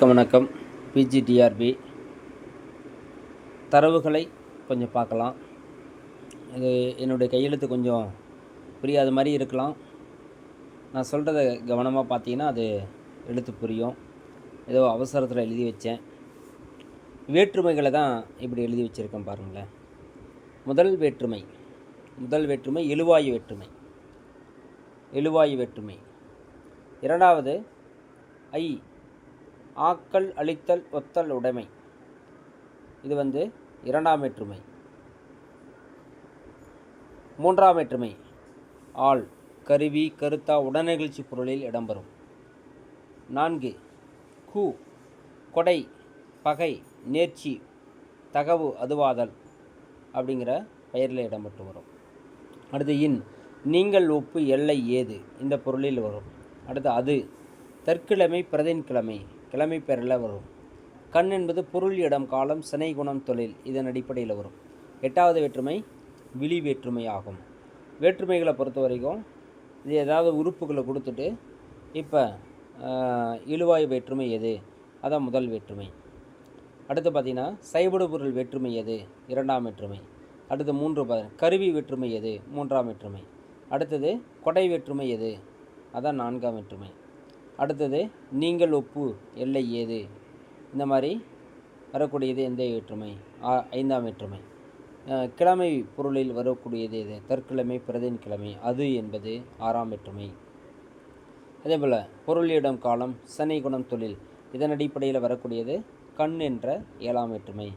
வணக்கம் வணக்கம். பிஜிடிஆர்பி. தரவுகளை கொஞ்சம் பார்க்கலாம். இது என்னுடைய கையெழுத்து கொஞ்சம் புரியாத மாதிரி இருக்கலாம். நான் சொல்கிறத கவனமாக பார்த்தீங்கன்னா அது எழுத்து புரியும். ஏதோ அவசரத்தில் எழுதி வச்சேன். வேற்றுமைகளை தான் இப்படி எழுதி வச்சுருக்கேன் பாருங்களேன். முதல் வேற்றுமை. முதல் வேற்றுமை எழுவாயு வேற்றுமை. எழுவாயு வேற்றுமை. இரண்டாவது ஐ ஆக்கல் அழித்தல் ஒத்தல் உடைமை. இது வந்து இரண்டாம் வேற்றுமை. மூன்றாம் வேற்றுமை. ஆள் கருவி கருத்தா உடனிகழ்ச்சி பொருளில் இடம்பெறும். நான்கு கு கொடை பகை நேர்ச்சி தகவு அதுவாதல் அப்படிங்கிற பெயரில் இடம்பெற்று வரும். அடுத்து இன் நீங்கள் ஒப்பு எல்லை ஏது? இந்த பொருளில் வரும். அடுத்து அது தற்கிழமை பிரதின்கிழமை கிழமை பெயரில் வரும். கண் என்பது பொருள் இடம் காலம் சினை குணம் தொழில் இதன் அடிப்படையில் வரும். எட்டாவது வேற்றுமை விழி வேற்றுமை ஆகும். வேற்றுமைகளை பொறுத்த வரைக்கும் இது ஏதாவது உறுப்புகளை கொடுத்துட்டு இப்போ இழுவாய் வேற்றுமை எது? அதான் முதல் வேற்றுமை. அடுத்து பார்த்தீங்கன்னா சைபடு பொருள் வேற்றுமை எது? இரண்டாம் வேற்றுமை. அடுத்து மூன்று ப கருவி வேற்றுமை எது? மூன்றாம் வேற்றுமை. அடுத்தது கொடை வேற்றுமை எது? அதான் நான்காம் வேற்றுமை. அடுத்தது நீங்கள் ஒப்பு எல்லை ஏது? இந்த மாதிரி வரக்கூடியது எந்த வேற்றுமை ஐந்தாம் வேற்றுமை கிழமை பொருளில் வரக்கூடியது எது? தற்கிழமை பிரதின் கிழமை அது என்பது ஆறாம் வேற்றுமை அதே போல் பொருளிடம் காலம் சனை குணம் தொழில். இதன் அடிப்படையில் வரக்கூடியது கண் என்ற ஏழாம் வேற்றுமை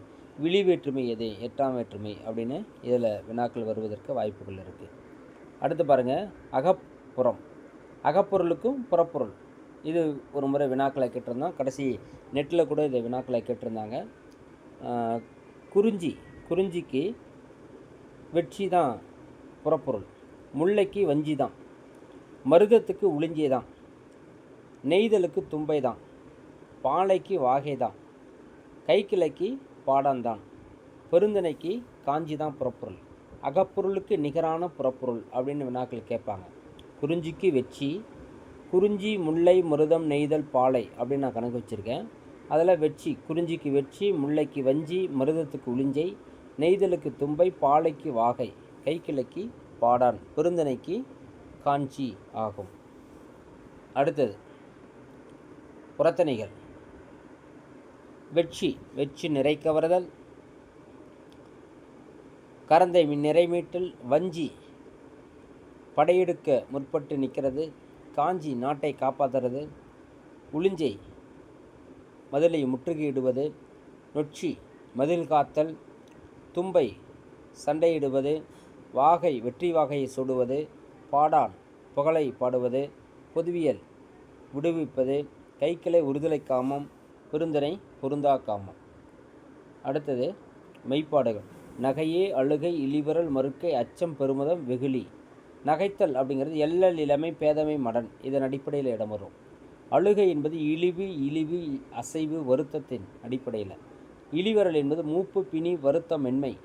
விழி வேற்றுமை எது? எட்டாம் வேற்றுமை அப்படின்னு இதில் வினாக்கள் வருவதற்கு வாய்ப்புகள் இருக்குது அடுத்து பாருங்கள் அகப்புறம் அகப்பொருளுக்கும் புறப்பொருள். இது ஒரு முறை வினாக்களை கேட்டிருந்தோம். கடைசி நெட்டில் கூட இதை வினாக்களை கேட்டிருந்தாங்க. குறிஞ்சி குறிஞ்சிக்கு வெற்றி தான் புறப்பொருள். முல்லைக்கு வஞ்சி தான். மருதத்துக்கு உளிஞ்சி தான். நெய்தலுக்கு தும்பை தான். பாலைக்கு வாகை தான். கைக்கிளைக்கு பாடாந்தான் பெருந்தனைக்கு காஞ்சி தான் புறப்பொருள். அகப்பொருளுக்கு நிகரான புறப்பொருள் அப்படின்னு வினாக்கள் கேட்பாங்க. குறிஞ்சிக்கு வெற்றி குறிஞ்சி முல்லை மருதம் நெய்தல் பாலை அப்படின்னு நான் கணக்கு வச்சுருக்கேன். அதில் வெற்றி குறிஞ்சிக்கு வெற்றி முல்லைக்கு வஞ்சி மருதத்துக்கு உளிஞ்சை நெய்தலுக்கு தும்பை பாலைக்கு வாகை கைக்கிழக்கி பாடான் பெருந்தனைக்கு காஞ்சி ஆகும். அடுத்தது புறத்தனைகள் வெட்சி வெட்சி நிறை கவர்தல் கரந்தை நிறைமீட்டல் வஞ்சி படையெடுக்க முற்பட்டு நிற்கிறது. காஞ்சி நாட்டை காப்பாற்றுறது உளிஞ்சை மதிலை முற்றுகையிடுவது. நொச்சி மதில் காத்தல் தும்பை சண்டையிடுவது. வாகை வெற்றி வாகையை சுடுவது. பாடான் புகழை பாடுவது. பொதுவியல் விடுவிப்பது. கைக்கிளை உறுதலை காமம். பெருந்தனை பொருந்தா காமம். அடுத்தது மெய்ப்பாடுகள். நகையே அழுகை இழிவரல் மறுக்கை அச்சம் பெருமதம் வெகுளி. நகைத்தல் அப்படிங்கிறது எல்லல் இளமை பேதமை மடன். இதன் அடிப்படையில் இடம் வரும். அழுகை என்பது இழிவு இழிவு அசைவு வருத்தத்தின் அடிப்படையில். இழிவரல் என்பது மூப்பு பிணி வருத்த மென்மை.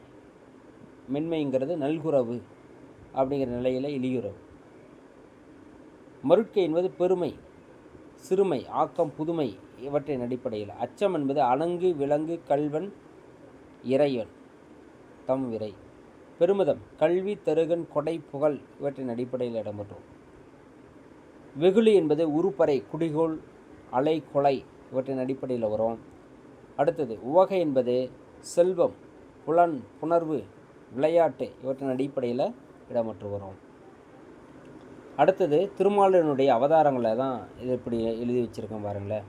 மென்மைங்கிறது நல்குறவு அப்படிங்கிற நிலையில் இழியுறவு. மறுக்கை என்பது பெருமை சிறுமை ஆக்கம் புதுமை இவற்றின் அடிப்படையில். அச்சம் என்பது அணங்கு விலங்கு கல்வன் இறைவன் தம் விரை. பெருமிதம் கல்வி தருகன் கொடை புகழ் இவற்றின் அடிப்படையில் இடம்பெற்றோம். வெகுளி என்பது உருப்பறை குடிகோள் அலை கொலை இவற்றின் அடிப்படையில் வரும். அடுத்தது உவகை என்பது செல்வம் புலன் புணர்வு விளையாட்டு இவற்றின் அடிப்படையில் இடம்பெற்று வரும். அடுத்தது திருமாலினுடைய அவதாரங்களை தான் இது இப்படி எழுதி வச்சுருக்கேன் பாருங்களேன்.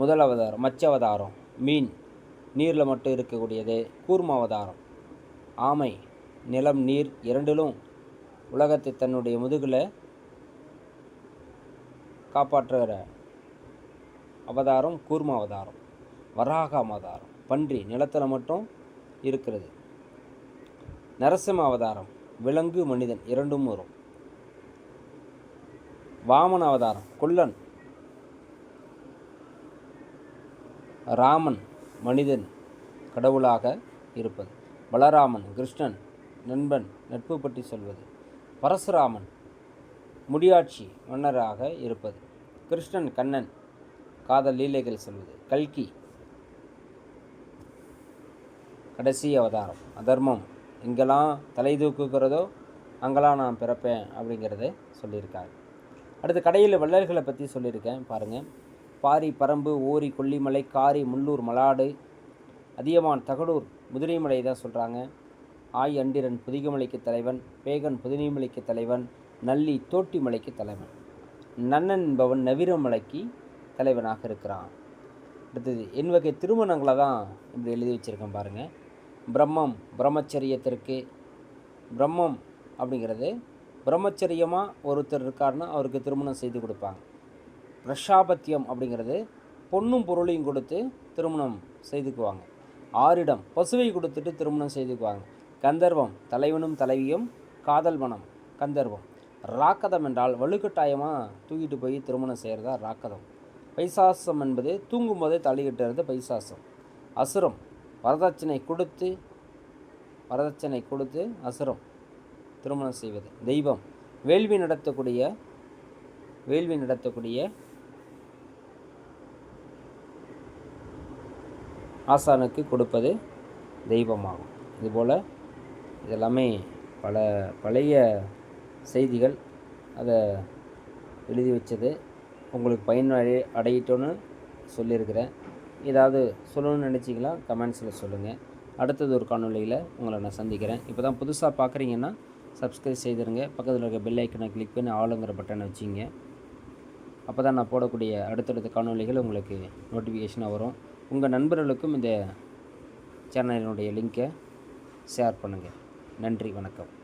முதல் அவதாரம் மச்ச அவதாரம் மீன் நீரில் மட்டும் இருக்கக்கூடியது கூர்ம அவதாரம் ஆமை நிலம் நீர் இரண்டிலும் உலகத்தை தன்னுடைய முதுகில் காப்பாற்றுகிற அவதாரம் கூர்ம அவதாரம் வராக அவதாரம். பன்றி நிலத்தில் மட்டும் இருக்கிறது. நரசிம்ம அவதாரம் விலங்கு மனிதன் இரண்டும் வரும். வாமன அவதாரம் கொல்லன் ராமன் மனிதன் கடவுளாக இருப்பது. பலராமன் கிருஷ்ணன் நண்பன் நட்பு பற்றி சொல்வது. பரசுராமன் முடியாட்சி மன்னராக இருப்பது. கிருஷ்ணன் கண்ணன் காதல் லீலைகள் சொல்வது. கல்கி கடைசி அவதாரம். அதர்மம் எங்கெல்லாம் தலை தூக்குகிறதோ அங்கெல்லாம் நான் பிறப்பேன் அப்படிங்கிறத சொல்லியிருக்காரு. அடுத்து கடையில் வள்ளல்களை பற்றி சொல்லியிருக்கேன் பாருங்கள் பாரி பரம்பு ஓரி கொல்லிமலை காரி முள்ளூர் மலாடு அதியமான் தகடூர் முதிரைமலை தான் சொல்கிறாங்க ஆய் அண்டிரன் புதிகமலைக்கு தலைவன் பேகன் புதினிமலைக்கு தலைவன் நல்லி தோட்டிமலைக்கு தலைவன். நன்னன் என்பவன் நவீரமலைக்கு தலைவனாக இருக்கிறான். அடுத்தது என் வகை திருமணங்களை தான் இப்படி எழுதி வச்சுருக்கேன் பாருங்கள் பிரம்மம் பிரம்மச்சரியத்திற்கு பிரம்மம் அப்படிங்கிறது பிரம்மச்சரியமாக ஒருத்தர் இருக்காருன்னா அவருக்கு திருமணம் செய்து கொடுப்பாங்க. பிரஷாபத்தியம் அப்படிங்கிறது பொண்ணும் பொருளையும் கொடுத்து திருமணம் செய்துக்குவாங்க. ஆரிடம் பசுவை கொடுத்துட்டு திருமணம் செய்துக்குவாங்க. கந்தர்வம் தலைவனும் தலைவியும் காதல் மனம் கந்தர்வம். ராக்கதம் என்றால் வலுக்கட்டாயமாக தூக்கிட்டு போய் திருமணம் செய்கிறதா ராக்கதம். பைசாசம் என்பது தூங்கும் போதே கட்டுறது பைசாசம். அசுரம் வரதட்சணை கொடுத்து வரதட்சணை கொடுத்து அசுரம் திருமணம் செய்வது. தெய்வம் வேள்வி நடத்தக்கூடிய வேள்வி நடத்தக்கூடிய ஆசானுக்கு கொடுப்பது தெய்வமாகும். இதுபோல் இதெல்லாமே பல பழைய செய்திகள் அதை எழுதி வச்சது. உங்களுக்கு பயன் அடை அடையிட்டோன்னு சொல்லியிருக்கிறேன். ஏதாவது சொல்லணும்னு நினச்சிங்களா? கமெண்ட்ஸில் சொல்லுங்கள் அடுத்தது ஒரு காணொலியில் உங்களை நான் சந்திக்கிறேன். இப்போ தான் புதுசாக பார்க்குறீங்கன்னா சப்ஸ்கிரைப் செய்திருங்க. பக்கத்தில் இருக்க பெல் ஐக்கனை கிளிக் பண்ணி ஆளுங்கிற பட்டனை வச்சிங்க. அப்போ தான் நான் போடக்கூடிய அடுத்தடுத்த காணொளிகள் உங்களுக்கு நோட்டிஃபிகேஷனாக வரும். உங்கள் நண்பர்களுக்கும் இந்த சேனலினுடைய லிங்க்கை ஷேர் பண்ணுங்கள் நன்றி வணக்கம்.